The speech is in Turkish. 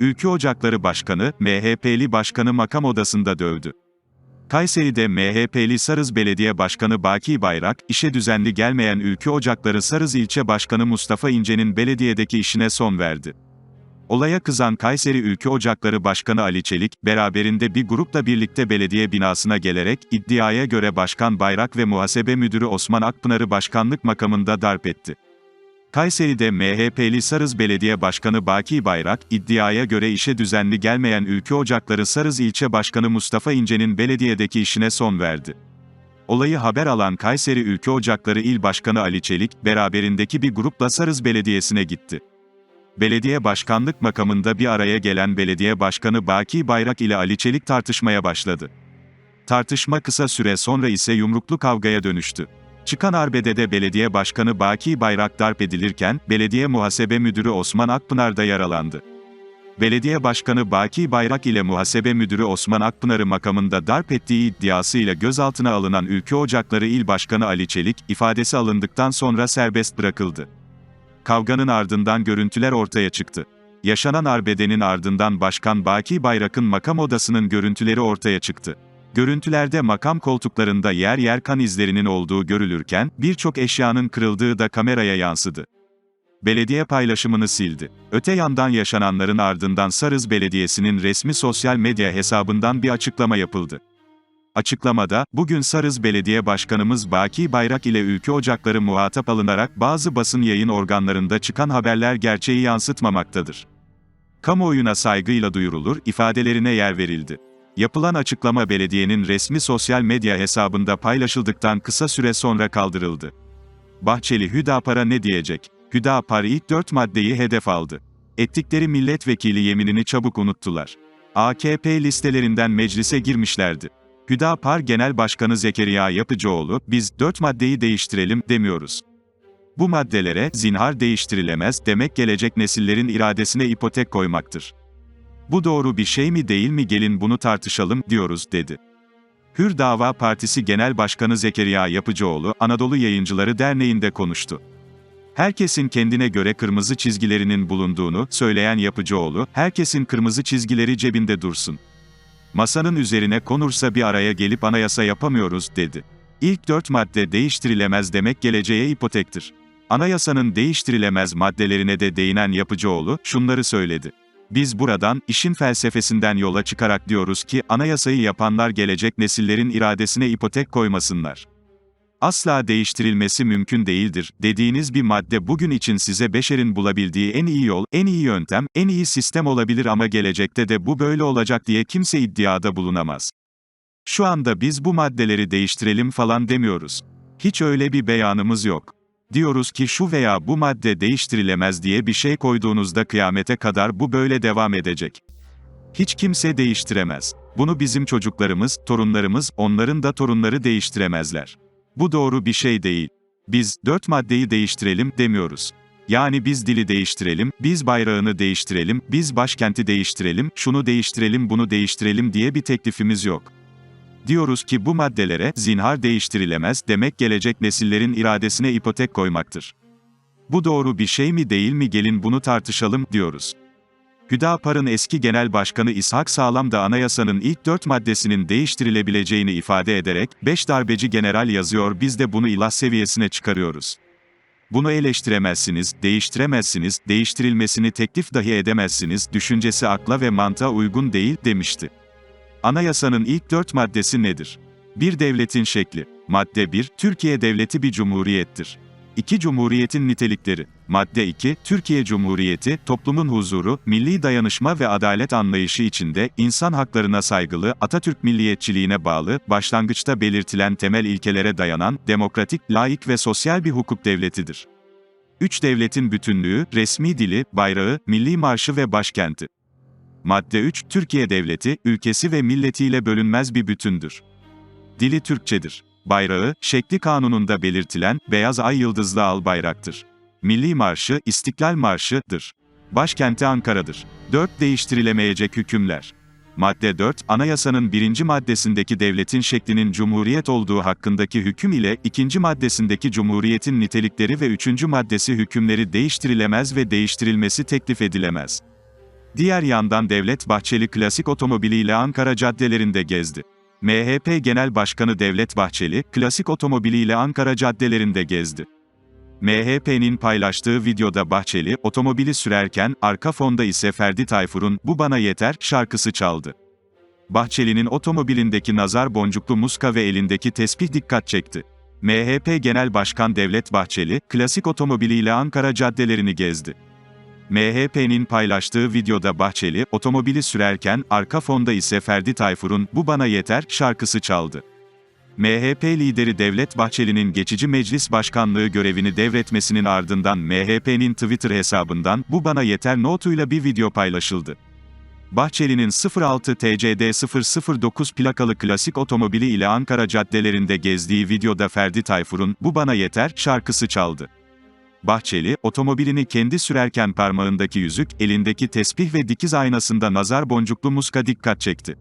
Ülkü Ocakları Başkanı, MHP'li başkanı makam odasında dövdü. Kayseri'de MHP'li Sarız Belediye Başkanı Baki Bayrak, işe düzenli gelmeyen Ülkü Ocakları Sarız İlçe Başkanı Mustafa İnce'nin belediyedeki işine son verdi. Olaya kızan Kayseri Ülkü Ocakları Başkanı Ali Çelik, beraberinde bir grupla birlikte belediye binasına gelerek, iddiaya göre Başkan Bayrak ve Muhasebe Müdürü Osman Akpınar'ı başkanlık makamında darp etti. Kayseri'de MHP'li Sarız Belediye Başkanı Baki Bayrak, iddiaya göre işe düzenli gelmeyen Ülkü Ocakları Sarız İlçe Başkanı Mustafa İnce'nin belediyedeki işine son verdi. Olayı haber alan Kayseri Ülkü Ocakları İl Başkanı Ali Çelik, beraberindeki bir grupla Sarız Belediyesi'ne gitti. Belediye başkanlık makamında bir araya gelen belediye başkanı Baki Bayrak ile Ali Çelik tartışmaya başladı. Tartışma kısa süre sonra ise yumruklu kavgaya dönüştü. Çıkan arbedede belediye başkanı Baki Bayrak darp edilirken, belediye muhasebe müdürü Osman Akpınar da yaralandı. Belediye başkanı Baki Bayrak ile muhasebe müdürü Osman Akpınar'ı makamında darp ettiği iddiasıyla gözaltına alınan Ülke Ocakları İl Başkanı Ali Çelik, ifadesi alındıktan sonra serbest bırakıldı. Kavganın ardından görüntüler ortaya çıktı. Yaşanan arbedenin ardından Başkan Baki Bayrak'ın makam odasının görüntüleri ortaya çıktı. Görüntülerde makam koltuklarında yer yer kan izlerinin olduğu görülürken, birçok eşyanın kırıldığı da kameraya yansıdı. Belediye paylaşımını sildi. Öte yandan yaşananların ardından Sarız Belediyesi'nin resmi sosyal medya hesabından bir açıklama yapıldı. Açıklamada, bugün Sarız Belediye Başkanımız Baki Bayrak ile Ülke Ocakları muhatap alınarak bazı basın yayın organlarında çıkan haberler gerçeği yansıtmamaktadır. Kamuoyuna saygıyla duyurulur, ifadelerine yer verildi. Yapılan açıklama belediyenin resmi sosyal medya hesabında paylaşıldıktan kısa süre sonra kaldırıldı. Bahçeli Hüdapar'a ne diyecek? Hüdapar ilk dört maddeyi hedef aldı. Ettikleri milletvekili yeminini çabuk unuttular. AKP listelerinden meclise girmişlerdi. Hüdapar Genel Başkanı Zekeriya Yapıcıoğlu, biz dört maddeyi değiştirelim demiyoruz. Bu maddelere zinhar değiştirilemez demek gelecek nesillerin iradesine ipotek koymaktır. Bu doğru bir şey mi değil mi gelin bunu tartışalım diyoruz dedi. Hür Dava Partisi Genel Başkanı Zekeriya Yapıcıoğlu, Anadolu Yayıncıları Derneği'nde konuştu. Herkesin kendine göre kırmızı çizgilerinin bulunduğunu söyleyen Yapıcıoğlu, herkesin kırmızı çizgileri cebinde dursun. Masanın üzerine konursa bir araya gelip anayasa yapamıyoruz, dedi. İlk dört madde değiştirilemez demek geleceğe ipotektir. Anayasanın değiştirilemez maddelerine de değinen Yapıcıoğlu, şunları söyledi. Biz buradan, işin felsefesinden yola çıkarak diyoruz ki, anayasayı yapanlar gelecek nesillerin iradesine ipotek koymasınlar. Asla değiştirilmesi mümkün değildir, dediğiniz bir madde bugün için size beşerin bulabildiği en iyi yol, en iyi yöntem, en iyi sistem olabilir ama gelecekte de bu böyle olacak diye kimse iddiada bulunamaz. Şu anda biz bu maddeleri değiştirelim falan demiyoruz. Hiç öyle bir beyanımız yok. Diyoruz ki şu veya bu madde değiştirilemez diye bir şey koyduğunuzda kıyamete kadar bu böyle devam edecek. Hiç kimse değiştiremez. Bunu bizim çocuklarımız, torunlarımız, onların da torunları değiştiremezler. Bu doğru bir şey değil. Biz, dört maddeyi değiştirelim, demiyoruz. Yani biz dili değiştirelim, biz bayrağını değiştirelim, biz başkenti değiştirelim, şunu değiştirelim, bunu değiştirelim diye bir teklifimiz yok. Diyoruz ki bu maddelere, zinhar değiştirilemez, demek gelecek nesillerin iradesine ipotek koymaktır. Bu doğru bir şey mi değil mi gelin bunu tartışalım, diyoruz. Hüdapar'ın eski genel başkanı İshak Sağlam da anayasanın ilk dört maddesinin değiştirilebileceğini ifade ederek, beş darbeci general yazıyor biz de bunu ilah seviyesine çıkarıyoruz. Bunu eleştiremezsiniz, değiştiremezsiniz, değiştirilmesini teklif dahi edemezsiniz, düşüncesi akla ve mantığa uygun değil, demişti. Anayasanın ilk dört maddesi nedir? Bir devletin şekli. Madde 1, Türkiye devleti bir cumhuriyettir. 2. Cumhuriyetin nitelikleri. Madde 2, Türkiye Cumhuriyeti, toplumun huzuru, milli dayanışma ve adalet anlayışı içinde, insan haklarına saygılı, Atatürk milliyetçiliğine bağlı, başlangıçta belirtilen temel ilkelere dayanan, demokratik, laik ve sosyal bir hukuk devletidir. 3. Devletin bütünlüğü, resmi dili, bayrağı, milli marşı ve başkenti. Madde 3, Türkiye Devleti, ülkesi ve milletiyle bölünmez bir bütündür. Dili Türkçedir. Bayrağı, şekli kanununda belirtilen, beyaz ay yıldızlı al bayraktır. Milli Marşı, İstiklal Marşı'dır. Başkenti Ankara'dır. 4. Değiştirilemeyecek hükümler. Madde 4, Anayasanın birinci maddesindeki devletin şeklinin cumhuriyet olduğu hakkındaki hüküm ile ikinci maddesindeki cumhuriyetin nitelikleri ve üçüncü maddesi hükümleri değiştirilemez ve değiştirilmesi teklif edilemez. Diğer yandan Devlet Bahçeli klasik otomobiliyle Ankara caddelerinde gezdi. MHP Genel Başkanı Devlet Bahçeli, klasik otomobiliyle Ankara caddelerinde gezdi. MHP'nin paylaştığı videoda Bahçeli, otomobili sürerken, arka fonda ise Ferdi Tayfur'un "Bu Bana Yeter" şarkısı çaldı. Bahçeli'nin otomobilindeki nazar boncuklu muska ve elindeki tesbih dikkat çekti. MHP Genel Başkan Devlet Bahçeli, klasik otomobiliyle Ankara caddelerini gezdi. MHP'nin paylaştığı videoda Bahçeli, otomobili sürerken, arka fonda ise Ferdi Tayfur'un "Bu Bana Yeter" şarkısı çaldı. MHP lideri Devlet Bahçeli'nin geçici meclis başkanlığı görevini devretmesinin ardından MHP'nin Twitter hesabından "Bu Bana Yeter" notuyla bir video paylaşıldı. Bahçeli'nin 06 TCD 009 plakalı klasik otomobili ile Ankara caddelerinde gezdiği videoda Ferdi Tayfur'un "Bu Bana Yeter" şarkısı çaldı. Bahçeli, otomobilini kendi sürerken parmağındaki yüzük, elindeki tesbih ve dikiz aynasında nazar boncuklu muska dikkat çekti.